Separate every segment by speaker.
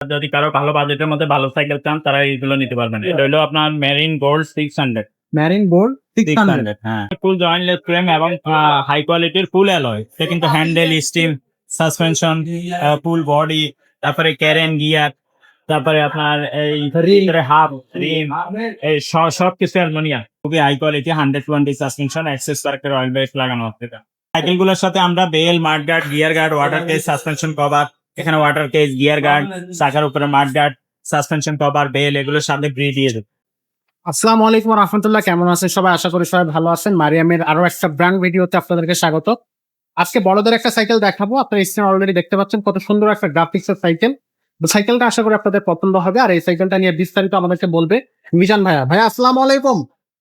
Speaker 1: যদি কারও ভালো বাজেটের মধ্যে ভালো সাইকেল চান তারা এইগুলো নিতে পারবেন। এটা হলো আপনার marine gold six hundred
Speaker 2: marine board six hundred
Speaker 1: হ্যাঁ। ফুল জয়েন্টলেস ফ্রেম এবং হাই কোয়ালিটির ফুল অ্যালয় এটা কিন্তু handle stem suspension full body তারপরে ক্যারেন গিয়ার তারপরে আপনার এই ভিতরে হাফ রিম এই সব কিছু অ্যালমোনিয়াম খুবই high quality hundred twenty suspension access পার্কের অয়েল বেস লাগানো আছে এটা। সাইকেলগুলোর সাথে আমরা bell mudguard gear guard water case suspension cover এখানে ওয়াটার কেস গিয়ার গার্ড চাকার উপরে মাড গার্ড সাসপেনশন কভার বেল এগুলোর সাথে ফ্রি দিয়ে দেবো।
Speaker 2: আসসালামু আলাইকুম রহমতুল্লাহ কেমন আছেন সবাই? আশা করি সবাই ভালো আছেন। মারিয়ামের আরও একটা ব্র্যান্ড ভিডিওতে আপনাদেরকে স্বাগত। আজকে বড়দের একটা সাইকেল দেখাবো। আপনারা স্ক্রিন অলরেডি দেখতে পাচ্ছেন কত সুন্দর একটা গ্রাফিক্সের সাইকেল সাইকেলটা আশা করি আপনাদের পছন্দ হবে। আর এই সাইকেলটা নিয়ে বিস্তারিত আমাদেরকে বলবে মিজান ভাইয়া। ভাইয়া আসসালামু আলাইকুম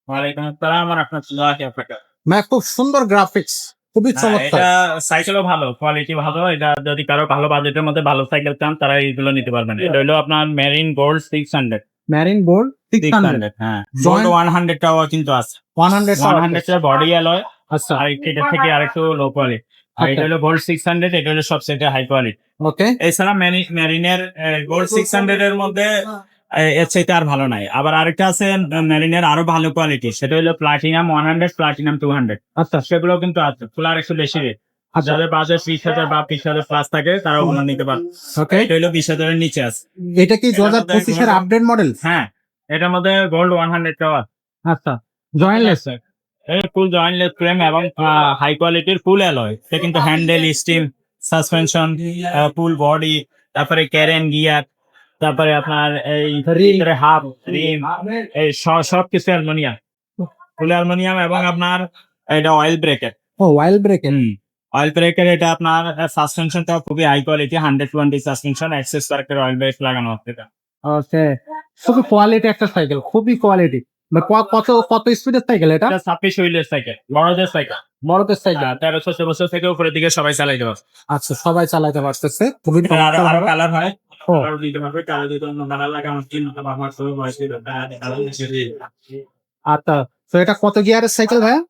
Speaker 1: ওয়ালাইকুম আসসালাম রহমতুল্লাহ আপনার
Speaker 2: ভাইয়া খুব সুন্দর গ্রাফিক্স খুবই
Speaker 1: হ্যাঁ,
Speaker 2: চমৎকার।
Speaker 1: এটা সাইকেলও ভালো কোয়ালিটি ভালো এটা যদি কারও ভালো বাজেটের মধ্যে ভালো সাইকেল চান তারা এইগুলো নিতে পারবেন। এটা হলো আপনার marine gold six hundred
Speaker 2: marine board six hundred
Speaker 1: হ্যাঁ।
Speaker 2: Joint-
Speaker 1: ওয়ান হান্ড্রেড টাও কিন্তু আছে।
Speaker 2: One hundred
Speaker 1: one hundred body alloy
Speaker 2: আচ্ছা।
Speaker 1: আর এটা থেকে আরেকটু লো কোয়ালিটি আর এটা. হলো গোল্ড সিক্স হান্ড্রেড এটা হলো সবচেয়ে হাই কোয়ালিটি
Speaker 2: ওকে
Speaker 1: এছাড়া মেরিনের গোল্ড সিক্স হান্ড্রেড এর মধ্যে আহ, এর চাইতে আর ভালো নাই। আবার আরেকটা আছে মেরিনের আরও ভালো কোয়ালিটি সেটা হলো platinum one hundred platinum two hundred
Speaker 2: আচ্ছা।
Speaker 1: সেগুলো কিন্তু আছে ফুলার একটু বেশি রেট
Speaker 2: আচ্ছা।
Speaker 1: যাদের বাজার বিশ হাজার বা বিশ হাজার প্লাস থাকে তারা ওগুলো নিতে পারে
Speaker 2: ওকে
Speaker 1: এটা হলো বিশ হাজারের নিচে আছে।
Speaker 2: এটা কি দু হাজার পঁচিশের আপডেট মডেল
Speaker 1: হ্যাঁ এটার মধ্যে গোল্ড ওয়ান হান্ড্রেড টাওয়ার
Speaker 2: আচ্ছা। জয়েন্টলেস
Speaker 1: ফুল জয়েন্টলেস ফ্রেম এবং হাই কোয়ালিটির ফুল অ্যালয় এটা কিন্তু handle stem suspension full body তারপরে ক্যারেন গিয়ার তারপরে আপনার এই হাফ রিম এই স- সব কিছু অ্যালমোনিয়াম। ফুল অ্যালমোনিয়াম এবং আপনার এটা অয়েল ব্রেকের
Speaker 2: ও ওয়াইল্ড ব্রেকের
Speaker 1: অয়েল ব্রেকের এটা আপনার সাসপেনশনটা খুবই high quality hundred twenty suspension access পার্কের অয়েল ব্রেক লাগানো এটা।
Speaker 2: ওকে খুবই কোয়ালিটি একটা সাইকেল খুবই কোয়ালিটি কত কত স্পিডের সাইকেল এটা?
Speaker 1: ছাব্বিশ হুইলের সাইকেল বড়দের সাইকেল
Speaker 2: বড়দের সাইকেল
Speaker 1: তেরো চোদ্দ বছর থেকে উপরের দিকে সবাই চালাইতে পারবে
Speaker 2: আচ্ছা সবাই চালাতে পারতেছে। খুবই।
Speaker 1: কালার হয়।
Speaker 2: ও,
Speaker 1: কালার দিতে পারবে কালার দিতে অন্য কালার লাগে আমার তিন আমার সব বয়সে
Speaker 2: আচ্ছা তো এটা কত গিয়ারের সাইকেল ভাইয়া?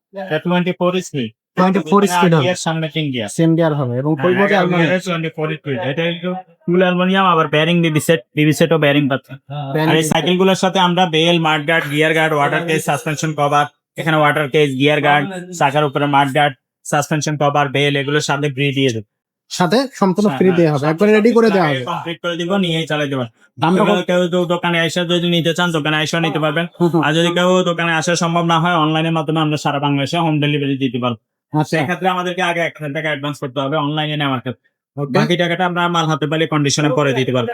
Speaker 1: টোয়েন্টি ফোর স্পিড
Speaker 2: 24 speed হবে।
Speaker 1: সামনে তিন গিয়ার
Speaker 2: সেম গিয়ার হবে এবং আলমারি
Speaker 1: টোয়েন্টি ফোর স্পিড এটা একটু ফুল অ্যালমোনিয়াম আবার ব্যারিং বিবি সেট বিবি সেটও ব্যারিং পাচ্ছে। আর এই সাইকেলগুলোর সাথে আমরা bell mudguard gear guard water case suspension cover এখানে ওয়াটার কেস গিয়ার গার্ড চাকার উপরে মাড গার্ড সাসপেনশন কভার বেল এগুলোর সাথে ফ্রি দিয়ে দেবো।
Speaker 2: সাথে সম্পূর্ণ ফ্রি দেওয়া হবে। একবারে রেডি করে দেওয়া হবে।
Speaker 1: কমপ্লিট করে দিব নিয়েই চালাতে পারবেন
Speaker 2: দামটা
Speaker 1: কেউ তো দোকানে এসে যদি নিতে চান দোকানে এসে নিতে পারবেন। আর যদি কেউ দোকানে আসা সম্ভব না হয় অনলাইনের মাধ্যমে আমরা সারা বাংলাদেশে হোম ডেলিভারি দিতে পারব।
Speaker 2: আচ্ছা।
Speaker 1: সেক্ষেত্রে আমাদেরকে আগে এক হাজার টাকা অ্যাডভান্স করতে হবে অনলাইনে নেওয়ার ক্ষেত্রে। বাকি টাকাটা আমরা মাল হাতে পাইলে কন্ডিশনে করে দিতে পারব।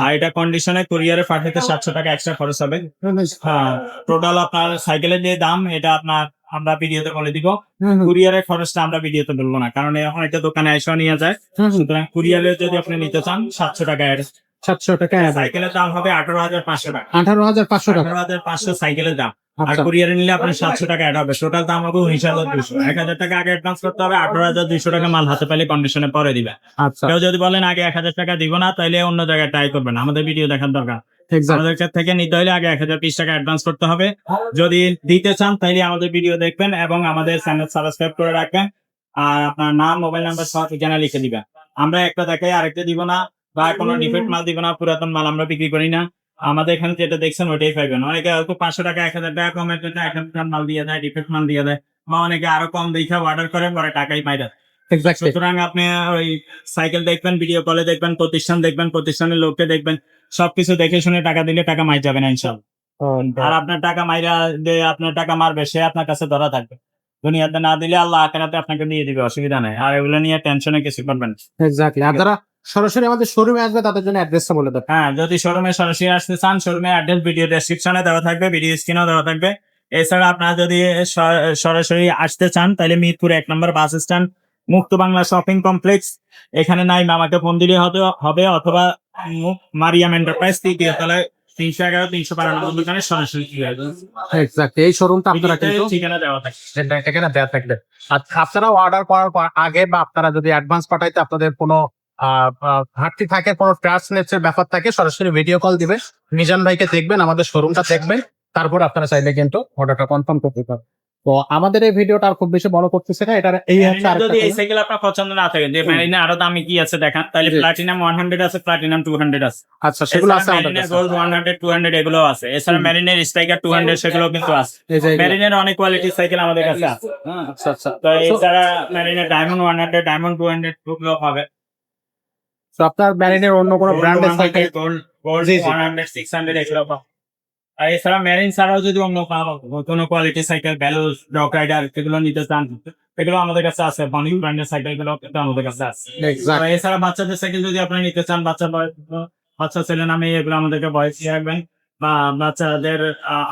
Speaker 1: আর এটা কন্ডিশনে কুরিয়ারে পাঠাতে সাতশো টাকা এক্সট্রা খরচ হবে। হ্যাঁ। টোটাল আপনার সাইকেলের যে দাম এটা আপনার আমরা ভিডিওতে বলে দিব। কুরিয়ারের খরচটা আমরা ভিডিওতে বলব না কারণ এ অনেকটা দোকানে এসে নিয়ে যায়। সুতরাং কুরিয়ারে যদি আপনি নিতে চান সাতশো টাকা add।
Speaker 2: সাতশো টাকা
Speaker 1: সাইকেলের দাম হবে আঠারো হাজার পাঁচশো টাকা।
Speaker 2: আঠারো হাজার পাঁচশো টাকা।
Speaker 1: আঠারো হাজার পাঁচশো সাইকেলের দাম। আর
Speaker 2: আচ্ছা।
Speaker 1: কুরিয়ারে নিলে আপনার সাতশো টাকা অ্যাড হবে। টোটাল দাম হবে উনিশ হাজার দুশো এক হাজার টাকা আগে অ্যাডভান্স করতে হবে আঠারো হাজার দুশো টাকা মাল হাতে পেলে কন্ডিশনে পরে দিবে।
Speaker 2: আচ্ছা।
Speaker 1: কেউ যদি বলেন আগে এক হাজার টাকা দিব না তাহলে অন্য জায়গায় ট্রাই করবেন আমাদের ভিডিও দেখার দরকার। আমাদের কাছ থেকে নিতে হলে আগে এক হাজার বিশ টাকা অ্যাডভান্স করতে হবে। যদি দিতে চান তাহলে আমাদের ভিডিও দেখবেন এবং আমাদের চ্যানেল সাবস্ক্রাইব করে রাখবেন। আর আপনার নাম মোবাইল নাম্বার সহ ঠিকানা লিখে দিবেন। আমরা একটা দেখাই, আরেকটা দিব না, বা কোনো ডিফেক্ট মাল দিব না, পুরাতন মাল আমরা বিক্রি করি না। আমাদের এখানে যেটা দেখছেন, ওইটাই পাইবেন। অনেকে হয়তো পাঁচশো টাকা, এক হাজার টাকা কমের জন্য এক হাজার মাল দিয়ে দেয় ডিফেক্ট মাল দিয়ে দেয়। বা অনেকে আরও কম দেখে অর্ডার করে, পরে টাকাই পাই দেয়। সুতরাং আপনি ওই সাইকেল দেখবেন ভিডিও কলে দেখবেন প্রতিষ্ঠান দেখবেন প্রতিষ্ঠানের লোককে দেখবেন সবকিছু দেখে শুনে টাকা দিলে টাকা মাই যাবে না ইনশাল্লাহ আর আপনার টাকা মাইরা যে আপনার টাকা মারবে সে আপনার কাছে ধরা থাকবে। দুনিয়াতে না দিলে আল্লাহ আখেরাতে আপনাকে দিয়ে দিবে অসুবিধা নাই। আর এগুলো নিয়ে টেনশনে কিছু করবেন
Speaker 2: এক্স্যাক্টলি আর যারা সরাসরি আমাদের শোরুমে আসবে তাদের জন্য অ্যাড্রেসটা বলে দেবেন
Speaker 1: হ্যাঁ যদি শোরুমে সরাসরি আসতে চান শোরুমে অ্যাড্রেস ভিডিও ডেসক্রিপশনে দেওয়া থাকবে ভিডিও স্ক্রিনেও দেওয়া থাকবে। এছাড়া আপনারা যদি সরাসরি আসতে চান তাহলে মিরপুর এক নম্বর বাস স্ট্যান্ড মুক্ত বাংলা শপিং কমপ্লেক্স এখানে নাই আমাকে ফোন দিলে হতে হবে অথবা মারিয়াম এন্টারপ্রাইজ তৃতীয় তলায় তিনশো এগারো তিনশো দোকানে সরাসরি
Speaker 2: এই শোরুমটা আপনারা কিন্তু
Speaker 1: ঠিকানা দেওয়া থাকে।
Speaker 2: দেওয়া থাকবে। আর আপনারা অর্ডার করার আগে বা আপনারা যদি অ্যাডভান্স পাঠাইতে আপনাদের কোনো ঘাটতি থাকে কোনো ট্রাস্ট নেটের ব্যাপার থাকে সরাসরি ভিডিও কল দিবে মিজান ভাইকে দেখবেন আমাদের শোরুমটা দেখবেন। তারপর আপনারা চাইলে কিন্তু অর্ডারটা কনফার্ম করতে পারবেন। তো আমাদের এই ভিডিওটা আর খুব বেশি বড় করতেছে না এটা এই হচ্ছে আরেকটা
Speaker 1: যদি এই সাইকেল আপনার পছন্দ না থাকে যে মেরিনে আরও দামি কি আছে দেখান তাহলে প্লাটিনাম ওয়ান হান্ড্রেড আছে প্লাটিনাম টু হান্ড্রেড আছে।
Speaker 2: আচ্ছা সেগুলো আছে আমাদের কাছে।
Speaker 1: Gold one hundred two hundred এগুলো আছে। এছাড়া। মেরিনের স্ট্রাইকার টু হান্ড্রেড সেগুলো কিন্তু আছে। মেরিনের অনেক কোয়ালিটি সাইকেল আমাদের কাছে আছে। হ্যাঁ।
Speaker 2: আচ্ছা আচ্ছা।
Speaker 1: তো এছাড়া মেরিনের diamond one hundred diamond two হান্ড্রেডগুলো হবে।
Speaker 2: তো আপনার ব্যারিনের অন্য কোনো ব্র্যান্ডের সাইকেল
Speaker 1: গোল্ড গোল্ড
Speaker 2: জি, জি।
Speaker 1: ওয়ান হান্ড্রেড সিক্স হান্ড্রেড এগুলো পাবো আর এছাড়া মেরিন ছাড়াও যদি অন্য কোনো কোয়ালিটি সাইকেল ভ্যালুস ডক রাইডার এগুলো নিতে চান এগুলো আমাদের কাছে আছে। বনিক ব্র্যান্ডের সাইকেলগুলো আমাদের কাছে আছে। এছাড়া বাচ্চাদের সাইকেল যদি আপনি নিতে চান বাচ্চা বয়স বাচ্চা ছেলে নামে এগুলো আমাদেরকে বয়স দিয়ে রাখবেন। বা বাচ্চাদের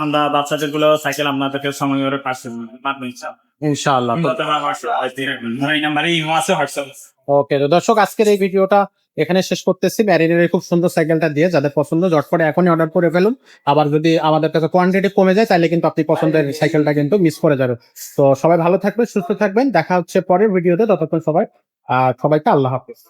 Speaker 1: আমরা বাচ্চাদেরগুলো সাইকেল আপনাদেরকে সময় করে পারব ইনশাআল্লাহ।
Speaker 2: ওকে তো দর্শক আজকের এই ভিডিওটা এখানে শেষ করতেছি। ম্যারিনের খুব সুন্দর সাইকেলটা দিয়ে যাদের পছন্দ জট করে এখনই অর্ডার করে ফেলুন। আবার যদি আমাদের কাছে কোয়ান্টিটি কমে যায়, তাহলে কিন্তু আপনি পছন্দের সাইকেলটা কিন্তু মিস করে যাবেন। তো সবাই ভালো থাকবেন, সুস্থ থাকবেন। দেখা হচ্ছে পরের ভিডিওতে ততক্ষণ সবাই সবাইকে আল্লাহ হাফিজ।